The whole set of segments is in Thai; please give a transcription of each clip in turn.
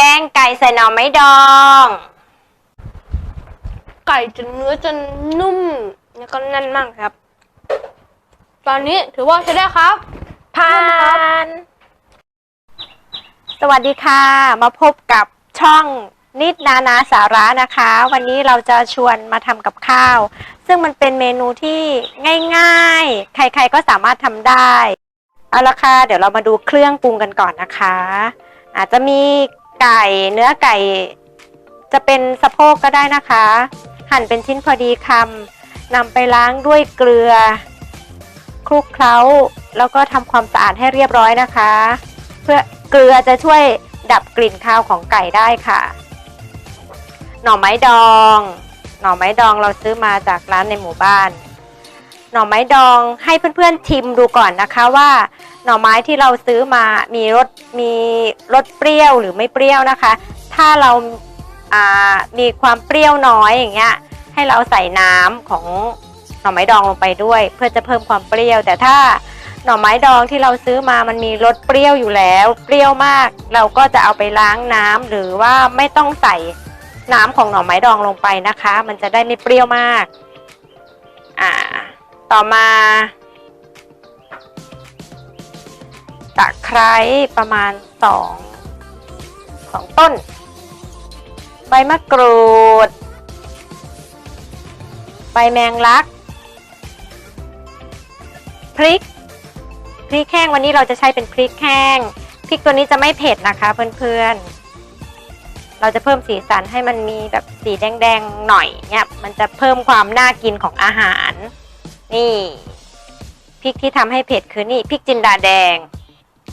กงไก่ใส่หน่อไม้ดอง ไก่จะเนื้อจะนุ่ม แล้วก็แน่นมากครับ ตอนนี้ถือว่าใช้ได้ครับ ผ่าน สวัสดีค่ะ มาพบกับช่องนิดนานาสาระนะคะ วันนี้เราจะชวนมาทำกับข้าว ซึ่งมันเป็นเมนูที่ง่ายๆ ใครๆก็สามารถทำได้ เอาละค่ะ เดี๋ยวเรามาดูเครื่องปรุงกันก่อนนะคะ อาจจะมี ไก่เนื้อไก่ จะเป็นสะโพกก็ได้นะคะ หั่นเป็นชิ้นพอดีคำนำไปล้างด้วยเกลือคลุกเคล้า แล้วก็ทำความสะอาดให้เรียบร้อยนะคะ เพื่อเกลือจะช่วยดับกลิ่นคาวของไก่ได้ค่ะ หน่อไม้ดอง หน่อไม้ดองเราซื้อมาจากร้านในหมู่บ้าน หน่อไม้ดองให้เพื่อนๆชิมดูก่อนนะคะว่า หน่อไม้ที่เราซื้อมามีรสมีรสเปรี้ยวหรือไม่เปรี้ยวนะคะ ถ้าเราามีความเปรี้ยวน้อยอย่างเงี้ยให้เราใส่น้ำของหน่อไม้ดองลงไปด้วย เพื่อจะเพิ่มความเปรี้ยว แต่ถ้าหน่อไม้ดองที่เราซื้อมามันมีรสเปรี้ยวอยู่แล้ว เปรี้ยวมาก เราก็จะเอาไปล้างน้ำหรือว่าไม่ต้องใส่น้ำของหน่อไม้ดองลงไปนะคะ มันจะได้ไม่เปรี้ยวมาก อ่า ต่อมาตะไคร้ประมาณสองสองต้น ใบมะกรูด ใบแมงลัก พริก พริกแห้งวันนี้เราจะใช้เป็นพริกแห้ง พริกตัวนี้จะไม่เผ็ดนะคะเพื่อนๆ เราจะเพิ่มสีสันให้มันมีแบบสีแดงๆหน่อยเนี่ย มันจะเพิ่มความน่ากินของอาหาร นี่พริกที่ทำให้เผ็ดคือนี่พริกจินดาแดง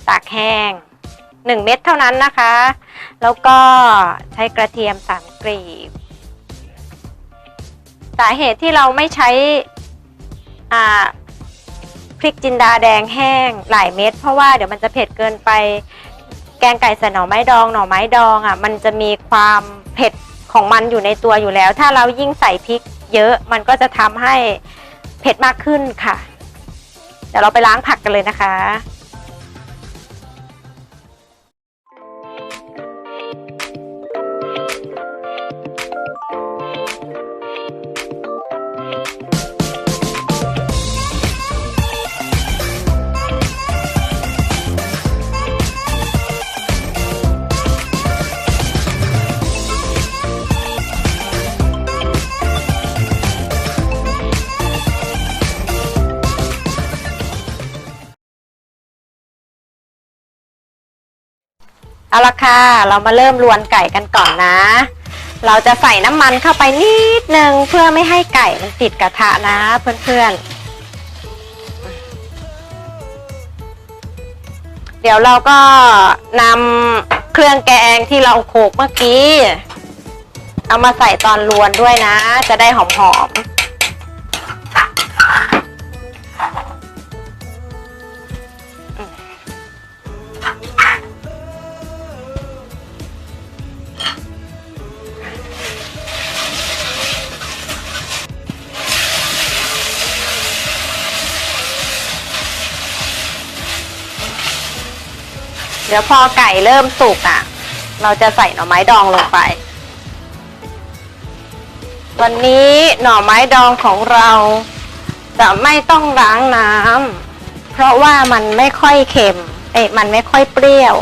ตากแห้งหนึ่งเม็ดเท่านั้นนะคะ แล้วก็ใช้กระเทียมสามกลีบ สาเหตุที่เราไม่ใช้พริกจินดาแดงแห้งหลายเม็ดเพราะว่าเดี๋ยวมันจะเผ็ดเกินไป แกงไก่ใส่หน่อไม้ดองหน่อไม้ดองอะมันจะมีความเผ็ดของมันอยู่ในตัวอยู่แล้ว ถ้าเรายิ่งใส่พริกเยอะมันก็จะทำให้ เผ็ดมากขึ้นค่ะ เดี๋ยวเราไปล้างผักกันเลยนะคะ เอาละค่ะ เรามาเริ่มรวนไก่กันก่อนนะ เราจะใส่น้ำมันเข้าไปนิดนึงเพื่อไม่ให้ไก่มันติดกระทะนะเพื่อนๆ เดี๋ยวเราก็นำเครื่องแกงที่เราโขลกเมื่อกี้ เอามาใส่ตอนรวนด้วยนะ จะได้หอมๆ เดี๋ยวพอไก่เริ่มสุกอะ เราจะใส่หน่อไม้ดองลงไป วันนี้หน่อไม้ดองของเราจะไม่ต้องล้างน้ำเพราะว่ามันไม่ค่อยเค็ม เอ๊ะมันไม่ค่อยเปรี้ยว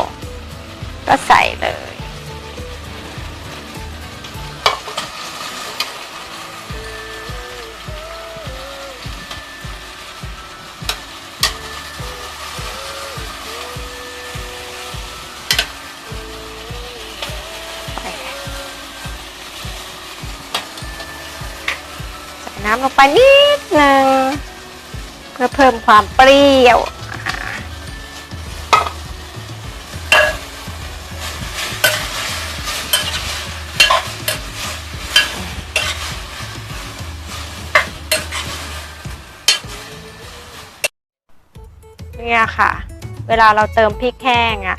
ก็ใส่เลย น้ำลงไปนิดนึงเพื่อเพิ่มความเปรี้ยวเนี่ยค่ะ เวลาเราเติมพริกแห้งอะ่ะ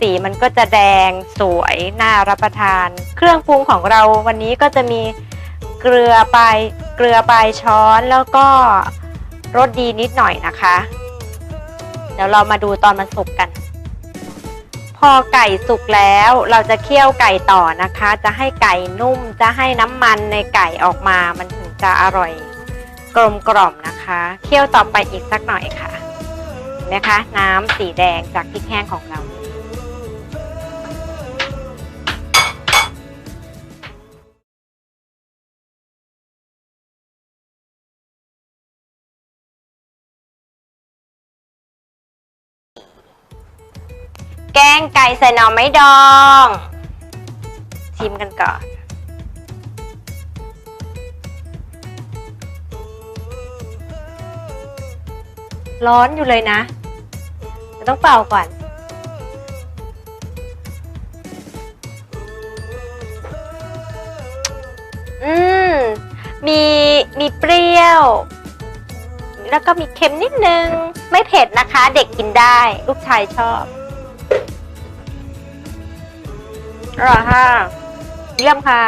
สีมันก็จะแดงสวยน่ารับประทาน เครื่องปรุงของเราวันนี้ก็จะมีเกลือไป เกลือปลายช้อนแล้วก็รสดีนิดหน่อยนะคะ เดี๋ยวเรามาดูตอนมันสุกกัน พอไก่สุกแล้วเราจะเคี่ยวไก่ต่อนะคะ จะให้ไก่นุ่มจะให้น้ำมันในไก่ออกมามันถึงจะอร่อยกลมกล่อมนะคะ เคี่ยวต่อไปอีกสักหน่อยค่ะนไหมคะ น้ำสีแดงจากพริกแห้งของเรา แกงไก่ใส่หน่อไม้ดอง ชิมกันก่อน ร้อนอยู่เลยนะต้องเป่าก่อน อืม มี มีเปรี้ยว แล้วก็มีเค็มนิดนึง ไม่เผ็ดนะคะ เด็กกินได้ ลูกชายชอบ อร่อยค่ะ เยี่ยมค่ะ